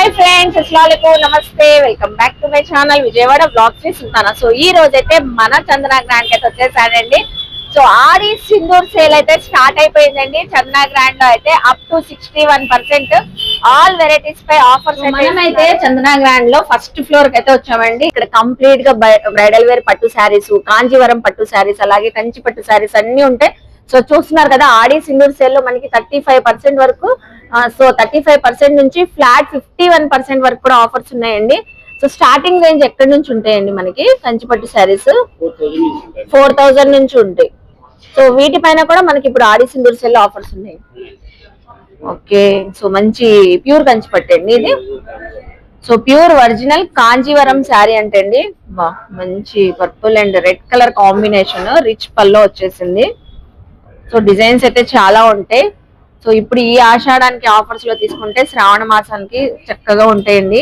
Hi friends అస్సలాముకు నమస్తే welcome back to my channel Vijayawada బ్లాగ్స్ని Sultana so ఈ రోజు అయితే మన చందన గ్రాండ్ అయితే వచ్చేసాడండి. సో ఆడి సింధూర్ సేల్ అయితే స్టార్ట్ అయిపోయిందండి. చందన గ్రాండ్లో అయితే up to sixty one percent all varieties pi offers అయితే చందన గ్రాండ్లో ఫస్ట్ ఫ్లోర్కి అయితే వచ్చామండి. ఇక్కడ కంప్లీట్గా బ్రైడల్ వేర్ పట్టు శారీస్ కాంజీవరం పట్టు శారీస్ అలాగే కంచి పట్టు శారీస్ అన్ని ఉంటాయి. సో చూస్తున్నారు కదా ఆడి సింగూర్ సేల్లో మనకి థర్టీ ఫైవ్ పర్సెంట్ వరకు సో థర్టీ ఫైవ్ పర్సెంట్ నుంచి ఫ్లాట్ ఫిఫ్టీ వన్ పర్సెంట్ వరకు కూడా ఆఫర్స్ ఉన్నాయండి. సో స్టార్టింగ్ రేంజ్ ఎక్కడి నుంచి ఉంటాయండి మనకి? కంచిపట్టు శారీస్ ఫోర్ థౌజండ్ నుంచి ఉంటాయి. సో వీటిపైన కూడా మనకి ఇప్పుడు ఆడి సింధూర్ సెల్ ఆఫర్స్ ఉన్నాయి. ఓకే సో మంచి ప్యూర్ కంచిపట్టు అండి ఇది. So pure original Kanjeevaram sari అంటే అండి బా మంచి purple and red colour combination rich పల్లో వచ్చేసింది. సో డిజైన్స్ అయితే చాలా ఉంటాయి. సో ఇప్పుడు ఈ ఆషాఢానికి ఆఫర్స్లో తీసుకుంటే శ్రావణ మాసానికి చక్కగా ఉంటాయండి.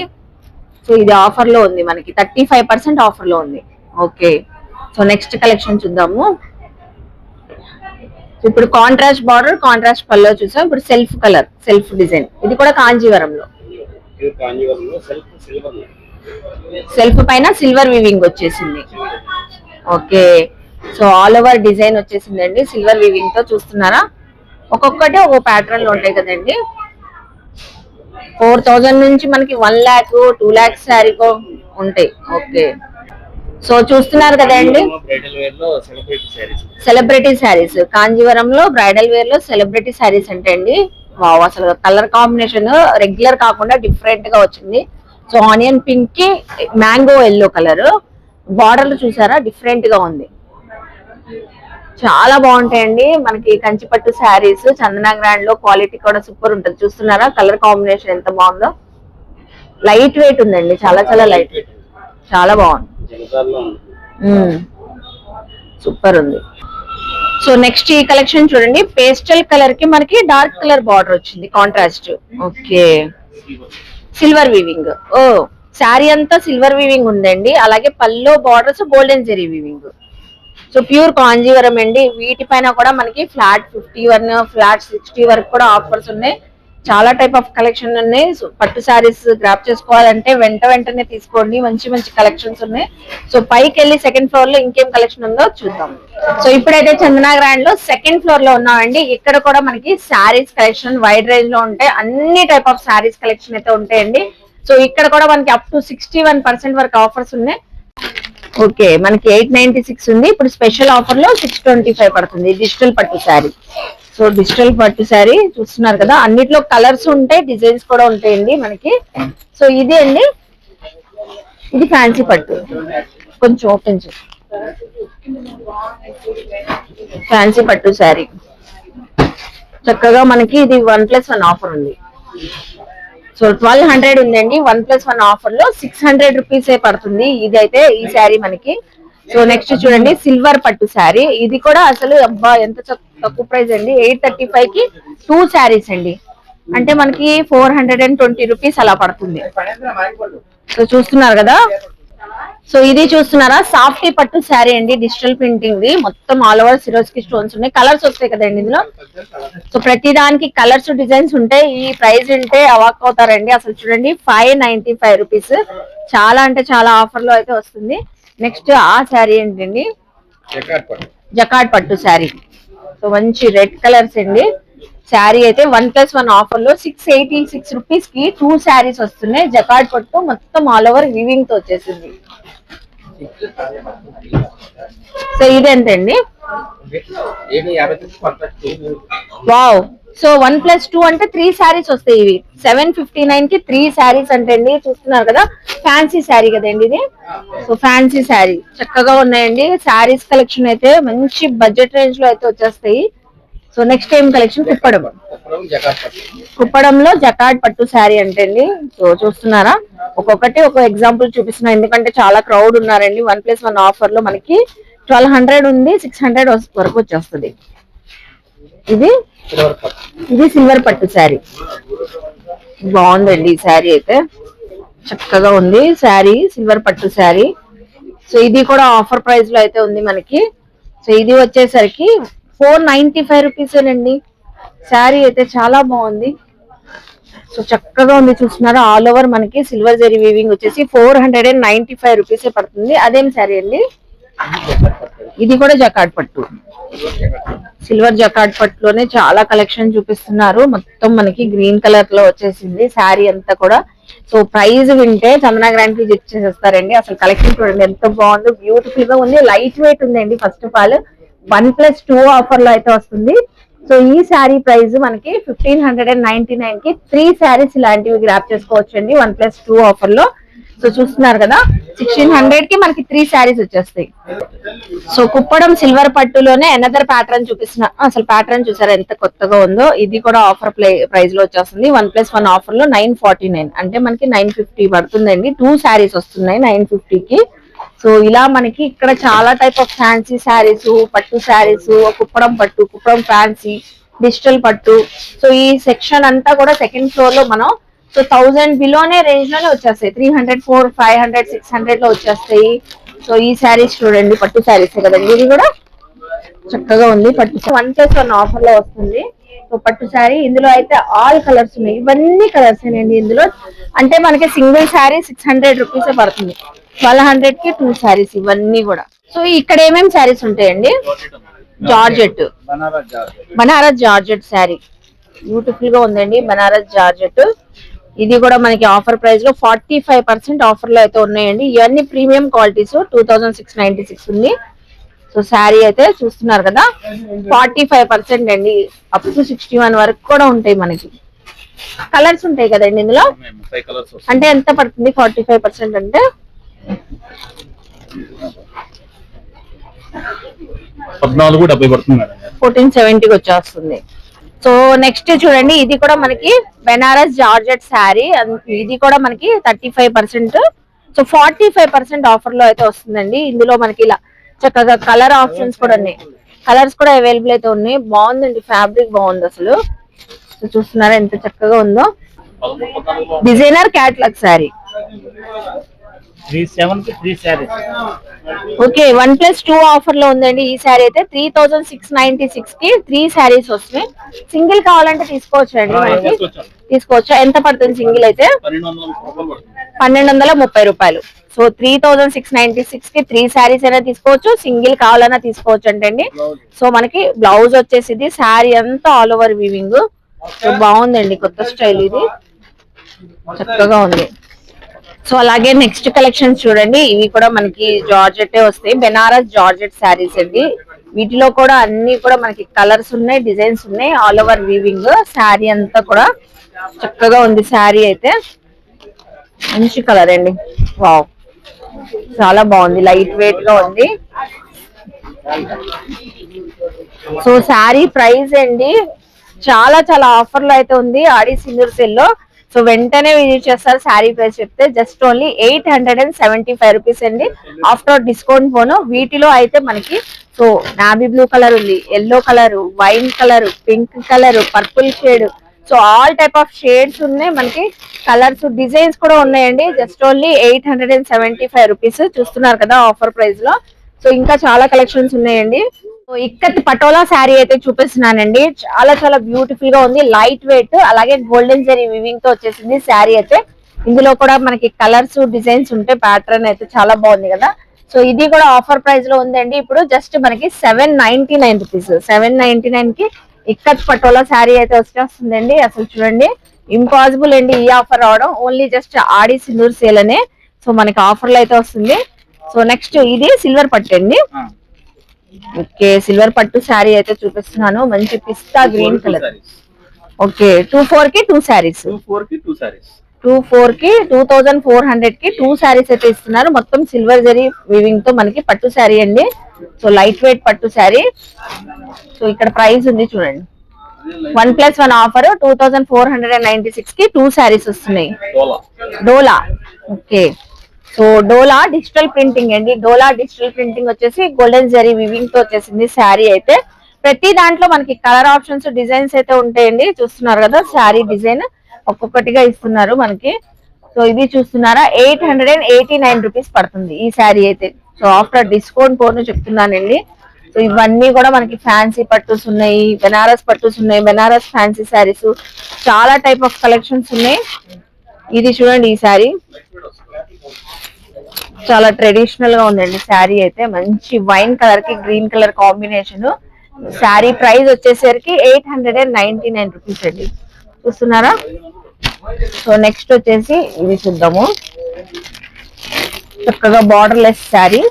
సో ఇది ఆఫర్లో ఉంది మనకి. థర్టీ ఫైవ్ పర్సెంట్ ఆఫర్లో ఉంది. ఓకే. సో నెక్స్ట్ కలెక్షన్ చూద్దాము. ఇప్పుడు కాంట్రాస్ట్ బార్డర్ కాంట్రాస్ట్ పల్లో చూసాం. ఇప్పుడు సెల్ఫ్ కలర్ సెల్ఫ్ డిజైన్ ఇది కూడా కాంజీవరంలో. సెల్ఫ్ పైన సిల్వర్ వివింగ్ వచ్చేసింది. Okay. So all over design వచ్చేసిందండి. సిల్వర్ వివింగ్తో చూస్తున్నారా? ఒక్కొక్కటి ఒక్కొక్క ప్యాటర్న్లో ఉంటాయి కదండి. ఫోర్ థౌజండ్ నుంచి మనకి వన్ ల్యాక్ టూ ల్యాక్స్ శారీకో ఉంటాయి. ఓకే సో చూస్తున్నారు కదండి సెలబ్రిటీ శారీస్ కాంజీవరంలో బ్రైడల్ వేర్లో సెలబ్రిటీ శారీస్ అంటే అండి వావ్ అసలు కలర్ కాంబినేషన్ రెగ్యులర్ కాకుండా డిఫరెంట్గా వచ్చింది. సో ఆనియన్ పింక్కి మ్యాంగో ఎల్లో కలర్ బార్డర్లు చూసారా? డిఫరెంట్గా ఉంది. చాలా బాగుంటాయండి. మనకి కంచిపట్టు శారీస్ చందన గ్రాండ్లో క్వాలిటీ కూడా సూపర్ ఉంటుంది. చూస్తున్నారా? కలర్ కాంబినేషన్ ఎంత బాగుందో. లైట్ వెయిట్ ఉందండి. చాలా చాలా లైట్ వెయిట్ చాలా బాగుంది. సూపర్ ఉంది. సో నెక్స్ట్ ఈ కలెక్షన్ చూడండి. పేస్టల్ కలర్కి మనకి డార్క్ కలర్ బార్డర్ వచ్చింది. కాంట్రాస్ట్. ఓకే. Silver weaving. ఓ శారీ అంతా సిల్వర్ వీవింగ్ ఉందండి. అలాగే పల్లో borders golden zari weaving. So pure Kanjeevaram అండి. వీటిపైన కూడా మనకి flat fifty one flat sixty వరకు కూడా ఆఫర్స్ ఉన్నాయి. చాలా టైప్ ఆఫ్ కలెక్షన్ ఉన్నాయి. సో పట్టు శారీస్ గ్రాప్ చేసుకోవాలంటే వెంట వెంటనే తీసుకోండి. మంచి మంచి కలెక్షన్స్ ఉన్నాయి. సో పైకి వెళ్ళి సెకండ్ ఫ్లోర్లో ఇంకేం కలెక్షన్ ఉందో చూద్దాం. సో ఇప్పుడైతే చందనా గ్రాండ్లో సెకండ్ ఫ్లోర్లో ఉన్నామండి. ఇక్కడ కూడా మనకి శారీస్ కలెక్షన్ వైడ్ రేంజ్లో ఉంటాయి. అన్ని టైప్ ఆఫ్ శారీస్ కలెక్షన్ అయితే ఉంటాయండి. సో ఇక్కడ కూడా మనకి up to sixty one percent వరకు ఆఫర్స్ ఉన్నాయి. ఓకే మనకి ఎయిట్ నైన్టీ సిక్స్ ఉంది. ఇప్పుడు స్పెషల్ ఆఫర్లో సిక్స్ ట్వంటీ ఫైవ్ పడుతుంది. డిజిటల్ పట్టు శారీ. సో డిజిటల్ పట్టు శారీ చూస్తున్నారు కదా. అన్నిట్లో కలర్స్ ఉంటాయి డిజైన్స్ కూడా ఉంటాయండి మనకి. సో ఇది అండి. ఇది ఫ్యాన్సీ పట్టు. కొంచెం ఓపెన్ చేసి ఫ్యాన్సీ పట్టు శారీ. చక్కగా మనకి ఇది వన్ ప్లస్ వన్ ఆఫర్ ఉంది. సో ట్వెల్వ్ హండ్రెడ్ ఉందండి. వన్ ప్లస్ వన్ ఆఫర్లో సిక్స్ హండ్రెడ్ రూపీస్ పడుతుంది. ఇది అయితే ఈ శారీ మనకి. సో నెక్స్ట్ చూడండి సిల్వర్ పట్టు శారీ. ఇది కూడా అసలు అబ్బా ఎంత తక్కువ ప్రైస్ అండి. ఎయిట్ థర్టీ ఫైవ్కి టూ శారీస్ అండి. అంటే మనకి four hundred and twenty rupees అలా పడుతుంది. సో చూస్తున్నారు కదా? సో ఇది చూస్తున్నారా? సాఫ్టీ పట్టు శారీ అండి డిజిటల్ ప్రింటింగ్ ది. మొత్తం ఆల్ ఓవర్ సిరోస్కి స్టోన్స్ ఉన్నాయి. కలర్స్ వస్తాయి కదండి ఇందులో? సో ప్రతి దానికి కలర్స్ డిజైన్స్ ఉంటాయి ఈ ప్రైస్ ఉంటే అవాక్ అవుతారండి. అసలు చూడండి ఫైవ్ నైన్టీ ఫైవ్ రూపీస్. చాలా అంటే చాలా ఆఫర్లో అయితే వస్తుంది. నెక్స్ట్ ఆ శారీ ఏంటండి? జకాట్ పట్టు. జకాట్ పట్టు శారీ. సో మంచి రెడ్ కలర్స్ అండి. శారీ అయితే వన్ ప్లస్ వన్ ఆఫర్లో సిక్స్ ఎయిటీ సిక్స్ రూపీస్కి టూ శారీస్ వస్తున్నాయి. జకాట్ పట్టు మొత్తం ఆల్ ఓవర్ వివింగ్తో వచ్చేసింది. సో ఇదేంటండి wow so one plus two అంటే త్రీ శారీస్ వస్తాయి ఇవి. సెవెన్ ఫిఫ్టీ నైన్కి త్రీ శారీస్ అంటే అండి చూస్తున్నారు కదా? ఫ్యాన్సీ శారీ కదండి ఇది. So fancy sari. చక్కగా ఉన్నాయండి. శారీస్ కలెక్షన్ అయితే మంచి బడ్జెట్ రేంజ్లో అయితే వచ్చేస్తాయి. So next time collection Kuppadam jacquard పట్టు కుప్పడంలో జకాడ్ పట్టు శారీ అంటే అండి సో చూస్తున్నారా? ఒక్కొక్కటి ఒక ఎగ్జాంపుల్ చూపిస్తున్నా. ఎందుకంటే చాలా క్రౌడ్ ఉన్నారండి. వన్ ప్లస్ వన్ ఆఫర్లో మనకి ట్వెల్వ్ హండ్రెడ్ ఉంది సిక్స్ హండ్రెడ్ వరకు వచ్చేస్తుంది. ఇది ఇది సిల్వర్ పట్టు శారీ. బాగుందండి ఈ శారీ అయితే. చక్కగా ఉంది శారీ సిల్వర్ పట్టు శారీ. సో ఇది కూడా ఆఫర్ ప్రైస్లో అయితే ఉంది మనకి. సో ఇది వచ్చేసరికి ఫోర్ నైన్టీ ఫైవ్ రూపీస్ అండి శారీ అయితే చాలా బాగుంది. సో చక్కగా ఉంది చూస్తున్నారా. ఆల్ ఓవర్ మనకి సిల్వర్ జరీ వీవింగ్ వచ్చేసి four hundred and ninety five rupees పడుతుంది. అదేం సారీ అండి? ఇది కూడా జకాట్ పట్టు. సిల్వర్ జకాట్ పట్టులోనే చాలా కలెక్షన్ చూపిస్తున్నారు. మొత్తం మనకి గ్రీన్ కలర్లో వచ్చేసింది శారీ అంతా కూడా. సో ప్రైస్ వింటే చందన గ్రాండ్ ఫీజ్ ఇచ్చేసేస్తారండి అసలు కలెక్షన్ చూడండి ఎంత బాగుందో బ్యూటిఫుల్గా ఉంది. లైట్ వెయిట్ ఉందండి first of all one plus two ఆఫర్లో అయితే వస్తుంది. సో ఈ శారీ ప్రైస్ మనకి ఫిఫ్టీన్ హండ్రెడ్ అండ్ నైన్టీ నైన్కి త్రీ శారీస్ ఇలాంటివి గ్రాప్ చేసుకోవచ్చు అండి వన్ ప్లస్ టూ ఆఫర్లో సో చూస్తున్నారు కదా సిక్స్టీన్ హండ్రెడ్కి మనకి త్రీ శారీస్ వచ్చేస్తాయి. సో కుప్పడం సిల్వర్ పట్టులోనే ఎనదర్ ప్యాటర్న్ చూపిస్తున్నా. అసలు ప్యాటర్న్ చూసారా ఎంత కొత్తగా ఉందో? ఇది కూడా ఆఫర్ ప్రైస్లో వచ్చేస్తుంది. వన్ ప్లస్ వన్ ఆఫర్లో నైన్ ఫార్టీ నైన్. అంటే మనకి నైన్ ఫిఫ్టీ పడుతుందండి. టూ శారీస్ వస్తున్నాయి నైన్కి సో ఇలా మనకి ఇక్కడ చాలా టైప్ ఆఫ్ ఫ్యాన్సీ శారీస్ పట్టు శారీస్ కుప్పడం పట్టు కుప్పడం ఫ్యాన్సీ డిజిటల్ పట్టు. సో ఈ సెక్షన్ అంతా కూడా సెకండ్ ఫ్లోర్లో మనం సో థౌజండ్ బిలోనే రేంజ్లోనే వచ్చేస్తాయి. Three hundred four five hundred six హండ్రెడ్లో వచ్చేస్తాయి. సో ఈ శారీస్ చూడండి పట్టు శారీస్ కదండి. ఇది కూడా చక్కగా ఉంది. పట్టు వన్ ప్లస్ వన్ ఆఫర్లో వస్తుంది. సో పట్టు శారీ ఇందులో అయితే ఆల్ కలర్స్ ఉన్నాయి. ఇవన్నీ కలర్స్ అండి ఇందులో. అంటే మనకి single sari six hundred rupees పడుతుంది. ట్వెల్వ్ హండ్రెడ్కి టూ శారీస్ ఇవన్నీ కూడా. సో ఇక్కడ ఏమేమి శారీస్ ఉంటాయండి? జార్జెట్. బనారస్ జార్జెట్ శారీ బ్యూటిఫుల్గా ఉందండి బనారస్ జార్జెట్. ఇది కూడా మనకి ఆఫర్ ప్రైస్లో ఫార్టీ ఫైవ్ పర్సెంట్ ఆఫర్లో అయితే ఉన్నాయండి. ఇవన్నీ premium qualities two thousand six ninety six ఉంది. సో శారీ అయితే చూస్తున్నారు కదా ఫార్టీ ఫైవ్ పర్సెంట్ అండి. అప్ టు సిక్స్టీ వన్ వరకు కూడా ఉంటాయి మనకి. కలర్స్ ఉంటాయి కదండి ఇందులో? అంటే ఎంత పడుతుంది? ఫార్టీ ఫైవ్ పర్సెంట్ అంటే పద్నాలుగు డెబ్బై పడుతుంది. ఫోర్టీన్ సెవెంటీకి వచ్చేస్తుంది. సో నెక్స్ట్ చూడండి ఇది కూడా మనకి బెనారస్ జార్జెట్ శారీ. ఇది కూడా మనకి thirty five percent. So forty five percent ఆఫర్లో అయితే వస్తుందండి. ఇందులో మనకి ఇలా చక్కగా కలర్ ఆప్షన్స్ కూడా ఉన్నాయి. కలర్స్ కూడా అవైలబుల్ అయితే ఉన్నాయి. బాగుందండి ఫ్యాబ్రిక్ బాగుంది అసలు. సో చూస్తున్నారా ఎంత చక్కగా ఉందో. Designer catalogue sari. త్రీ సెవెన్కి three saris okay one plus two ఆఫర్లో ఉందండి ఈ శారీ అయితే. త్రీ థౌసండ్ సిక్స్ నైన్టీ సిక్స్కి త్రీ శారీస్ వస్తున్నాయి. సింగిల్ కావాలంటే తీసుకోవచ్చు అండి మనకి. తీసుకోవచ్చు. ఎంత పడుతుంది సింగిల్ అయితే? పన్నెండు వందల ముప్పై రూపాయలు. So three thousand six ninety సిక్స్కి త్రీ శారీస్ అయినా తీసుకోవచ్చు. సింగిల్ కావాలన్నా తీసుకోవచ్చు అంటండి. సో మనకి బ్లౌజ్ వచ్చేసి ఇది శారీ అంతా ఆల్ ఓవర్ వీవింగ్. సో బాగుందండి కొత్త స్టైల్ ఇది. చక్కగా ఉంది. సో అలాగే నెక్స్ట్ కలెక్షన్స్ చూడండి. ఇవి కూడా మనకి జార్జెట్ వస్తాయి. బెనారస్ జార్జెట్ శారీస్ అండి. వీటిలో కూడా అన్ని కూడా మనకి కలర్స్ ఉన్నాయి డిజైన్స్ ఉన్నాయి. ఆల్ ఓవర్ వీవింగ్ శారీ అంతా కూడా చక్కగా ఉంది శారీ అయితే. మంచి కలర్ అండి. వావ్ చాలా బాగుంది. లైట్ వెయిట్గా ఉంది. సో శారీ ప్రైస్ అండి. చాలా చాలా ఆఫర్లో అయితే ఉంది. ఆడి సింగర్ సెల్లో సో వెంటనే విజిట్ చేస్తారు. శారీ ప్రైస్ చెప్తే just only eight hundred and seventy five rupees అండి. ఆఫ్టర్ డిస్కౌంట్ పోను. వీటిలో అయితే మనకి సో నాబీ బ్లూ కలర్ ఉంది yellow colour wine colour pink colour purple shade. So all type of shades ఉన్నాయి. మనకి కలర్స్ డిజైన్స్ కూడా ఉన్నాయండి. Just only eight hundred and seventy five rupees చూస్తున్నారు కదా ఆఫర్ ప్రైస్లో సో ఇంకా చాలా కలెక్షన్స్ ఉన్నాయండి. ఇక్కత్ పటోలా శారీ అయితే చూపిస్తున్నానండి. చాలా చాలా బ్యూటిఫుల్గా ఉంది. లైట్ వెయిట్ అలాగే గోల్డెన్ జరీ వివింగ్తో వచ్చేసింది శారీ అయితే. ఇందులో కూడా మనకి కలర్స్ డిజైన్స్ ఉంటే ప్యాటర్న్ అయితే చాలా బాగుంది కదా. సో ఇది కూడా ఆఫర్ ప్రైస్లో ఉందండి. ఇప్పుడు జస్ట్ మనకి seven ninety nine rupees seven ninety నైన్కి ఇక్కత్ పటోలా శారీ అయితే వచ్చేస్తుందండి అసలు చూడండి ఇంపాసిబుల్ అండి ఈ ఆఫర్ రావడం. Only just Aadi Sindhoor sale అనే. సో మనకి ఆఫర్లో అయితే వస్తుంది. సో నెక్స్ట్ ఇది సిల్వర్ పట్టు అండి. ఓకే సిల్వర్ పట్టు శారీ అయితే చూపిస్తున్నాను. మంచి పిస్తా గ్రీన్ కలర్. ఓకే టూ ఫోర్కి టూ శారీస్ టూ ఫోర్కి టూ థౌజండ్ ఫోర్ హండ్రెడ్కి టూ శారీస్ అయితే ఇస్తున్నారు. మొత్తం సిల్వర్ జరీ వీవింగ్తో మనకి పట్టు శారీ అండి. సో లైట్ వెయిట్ పట్టు శారీ. సో ఇక్కడ ప్రైస్ ఉంది చూడండి. One plus one offer two thousand four hundred and ninety సిక్స్కి టూ శారీస్ వస్తున్నాయి. Dola. Dola. Okay. So dola digital printing అండి. డోలా డిజిటల్ ప్రింటింగ్ వచ్చేసి గోల్డెన్ జరీ వివింగ్తో వచ్చేసింది శారీ అయితే. ప్రతి దాంట్లో మనకి కలర్ ఆప్షన్స్ డిజైన్స్ అయితే ఉంటాయండి. చూస్తున్నారు కదా శారీ డిజైన్ ఒక్కొక్కటిగా ఇస్తున్నారు మనకి. సో ఇది చూస్తున్నారా? Eight hundred and eighty nine rupees పడుతుంది ఈ శారీ అయితే. సో ఆఫ్టర్ డిస్కౌంట్ పోను చెప్తున్నానండి. సో ఇవన్నీ కూడా మనకి ఫ్యాన్సీ పట్టుస్ ఉన్నాయి బెనారస్ పట్టుస్ ఉన్నాయి బెనారస్ ఫ్యాన్సీ శారీస్ చాలా టైప్ ఆఫ్ కలెక్షన్స్ ఉన్నాయి. ఇది చూడండి ఈ శారీ. చాలా ట్రెడిషనల్గా ఉందండి శారీ అయితే. మంచి వైన్ కలర్కి green colour combination. Sari price వచ్చేసరికి eight hundred and ninety nine rupees అండి. చూస్తున్నారా? సో నెక్స్ట్ వచ్చేసి ఇది చూద్దాము. చక్కగా బార్డర్ లెస్ శారీ.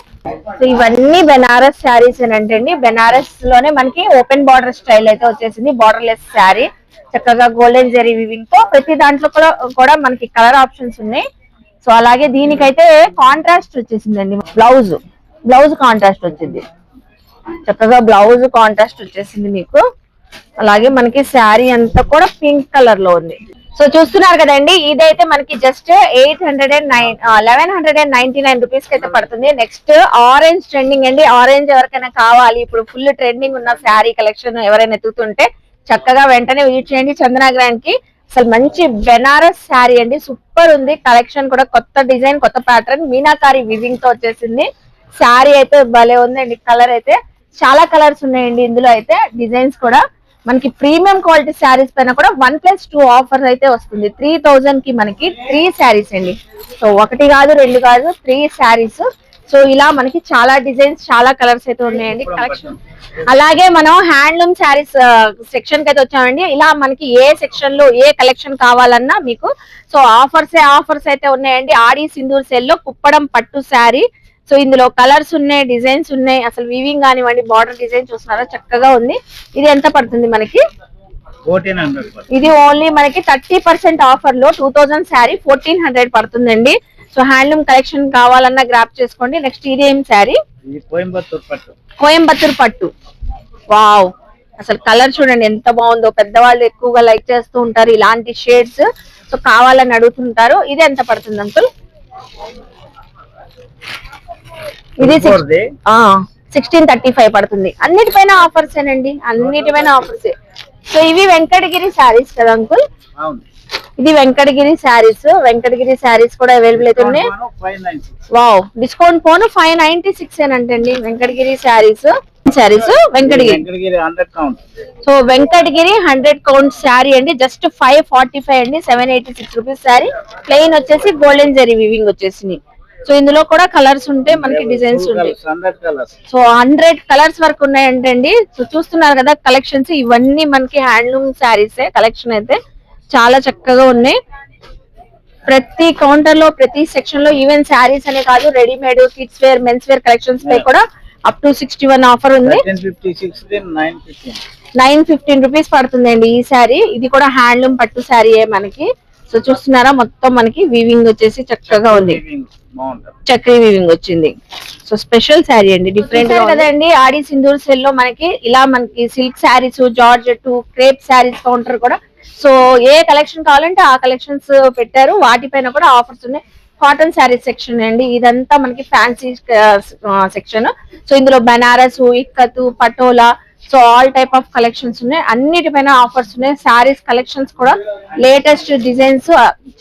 సో ఇవన్నీ బెనారస్ శారీస్ అండి బెనారస్లోనే మనకి ఓపెన్ బార్డర్ స్టైల్ అయితే వచ్చేసింది. Borderless sari. చక్కగా గోల్డెన్ జరీ వివింగ్తో ప్రతి దాంట్లో కూడా కూడా మనకి కలర్ ఆప్షన్స్ ఉన్నాయి. సో అలాగే దీనికైతే కాంట్రాస్ట్ వచ్చేసిందండి. బ్లౌజ్ బ్లౌజ్ కాంట్రాస్ట్ వచ్చింది. చక్కగా బ్లౌజ్ కాంట్రాస్ట్ వచ్చేసింది మీకు. అలాగే మనకి శారీ అంతా కూడా పింక్ కలర్లో ఉంది. సో చూస్తున్నారు కదండి ఇదైతే మనకి just eight hundred and nine eleven hundred and ninety nine రూపీస్కి అయితే పడుతుంది. నెక్స్ట్ ఆరెంజ్ ట్రెండింగ్ అండి. ఆరెంజ్ ఎవరికైనా కావాలి ఇప్పుడు ఫుల్ ట్రెండింగ్ ఉన్న శారీ కలెక్షన్ ఎవరైనా ఎత్తుతుంటే చక్కగా వెంటనే విజిట్ చేయండి చందనాగ్రాండ్కి అసలు మంచి బెనారస్ శారీ అండి. సూపర్ ఉంది. కలెక్షన్ కూడా కొత్త డిజైన్ కొత్త ప్యాటర్న్. మీనాకారి వివింగ్తో వచ్చేసింది. శారీ అయితే భలే ఉందండి. కలర్ అయితే చాలా కలర్స్ ఉన్నాయండి ఇందులో అయితే. డిజైన్స్ కూడా మనకి ప్రీమియం క్వాలిటీ శారీస్ పైన కూడా వన్ ప్లస్ టూ ఆఫర్ అయితే వస్తుంది. త్రీ థౌజండ్కి మనకి త్రీ శారీస్ అండి. సో ఒకటి కాదు రెండు కాదు త్రీ శారీస్. సో ఇలా మనకి చాలా డిజైన్స్ చాలా కలర్స్ అయితే ఉన్నాయండి. కలెక్షన్ అలాగే మనం హ్యాండ్లూమ్ శారీస్ సెక్షన్కి అయితే వచ్చామండి. ఇలా మనకి ఏ సెక్షన్లో ఏ కలెక్షన్ కావాలన్నా మీకు సో ఆఫర్స్ ఆఫర్స్ అయితే ఉన్నాయండి. ఆడి సింధూర్ సెల్లో కుప్పడం పట్టు శారీ. సో ఇందులో కలర్స్ ఉన్నాయి డిజైన్స్ ఉన్నాయి. అసలు వీవింగ్ కానివ్వండి బార్డర్ డిజైన్ చూస్తున్నారా? చక్కగా ఉంది. ఇది ఎంత పడుతుంది మనకి? ఇది ఓన్లీ మనకి థర్టీ పర్సెంట్ ఆఫర్లో two thousand sari fourteen hundred పడుతుందండి. సో హ్యాండ్లూమ్ కలెక్షన్ కావాలన్నా గ్రాప్ చేసుకోండి. నెక్స్ట్ ఇది ఏం శారీ కోయంబత్తూర్ పట్టు. కోయంబత్తూర్ పట్టు. వావ్ అసలు కలర్ చూడండి ఎంత బాగుందో. పెద్దవాళ్ళు ఎక్కువగా లైక్ చేస్తూ ఉంటారు ఇలాంటి షేడ్స్ సో కావాలని అడుగుతుంటారు. ఇది ఎంత పడుతుంది అంకుల్? ఇది సిక్స్టీన్ థర్టీ ఫైవ్ పడుతుంది. అన్నిటిపైన ఆఫర్స్ ఏనండి? అన్నిటిపైన ఆఫర్స్ సో ఇవి వెంకటగిరి శారీస్ కదా అంకుల్? ఇది వెంకటగిరి శారీస్. వెంకటగిరి శారీస్ కూడా అవైలబుల్ అయితే ఉన్నాయి. వావ్ డిస్కౌంట్ పోను five ninety six ఏనంటండి Venkatagiri saris. Saris Venkatagiri. So Venkatagiri hundred count sari అండి. జస్ట్ ఫైవ్ ఫార్టీ ఫైవ్ అండి. Seven eighty six rupees sari. Plain వచ్చేసి గోల్డెన్ జరీ వివింగ్ వచ్చేసింది. సో ఇందులో కూడా కలర్స్ ఉంటాయి మనకి డిజైన్స్ ఉంటాయి. సో హండ్రెడ్ కలర్స్ వరకు ఉన్నాయంటండి. సో చూస్తున్నారు కదా కలెక్షన్స్ ఇవన్నీ మనకి హ్యాండ్లూమ్ శారీస్ కలెక్షన్ అయితే. చాలా చక్కగా ఉన్నాయి. ప్రతి కౌంటర్లో ప్రతి సెక్షన్లో ఈవెన్ శారీస్ అనే కాదు readymade kids wear men's wear collections పై కూడా up to sixty one offer ఉంది నైన్ ఫిఫ్టీన్ రూపీస్ పడుతుందండి ఈ శారీ ఇది కూడా హ్యాండ్లూమ్ పట్టు శారీయే మనకి. సో చూస్తున్నారా మొత్తం మనకి వీవింగ్ వచ్చేసి చక్కగా ఉంది. చక్రీ వీవింగ్ వచ్చింది. సో స్పెషల్ శారీ అండి డిఫరెంట్ కదండి ఆడి సింధూర్ సెల్లో మనకి ఇలా మనకి silk saris georgette crepe saris counter కూడా. సో ఏ కలెక్షన్ కావాలంటే ఆ కలెక్షన్స్ పెట్టారు. వాటిపైన కూడా ఆఫర్స్ ఉన్నాయి. కాటన్ శారీస్ సెక్షన్ అండి. ఇదంతా మనకి ఫ్యాన్సీ సెక్షన్ సో ఇందులో Banaras ikat patola so all type of collections ఉన్నాయి. అన్నిటిపైన ఆఫర్స్ ఉన్నాయి. శారీస్ కలెక్షన్స్ కూడా లేటెస్ట్ డిజైన్స్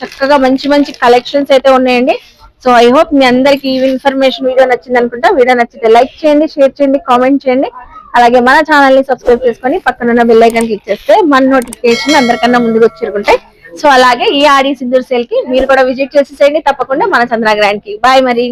చక్కగా మంచి మంచి కలెక్షన్స్ అయితే ఉన్నాయండి. సో ఐ హోప్ మీ అందరికి ఈ ఇన్ఫర్మేషన్ వీడియో నచ్చింది అనుకుంటా. వీడియో నచ్చితే లైక్ చేయండి షేర్ చేయండి కామెంట్ చేయండి. అలాగే మన ఛానల్ని సబ్స్క్రైబ్ చేసుకొని పక్కన ఉన్న బెల్ ఐకాన్ క్లిక్ చేస్తే మన నోటిఫికేషన్ అందరికన్నా ముందుకు వచ్చేరుకుంటాయి సో అలాగే ఈ ఆడి సింధూర్ సేల్కి మీరు కూడా విజిట్ చేసేసేయండి. తప్పకుండా మన చంద్ర గ్రాండ్కి బాయ్ మరి.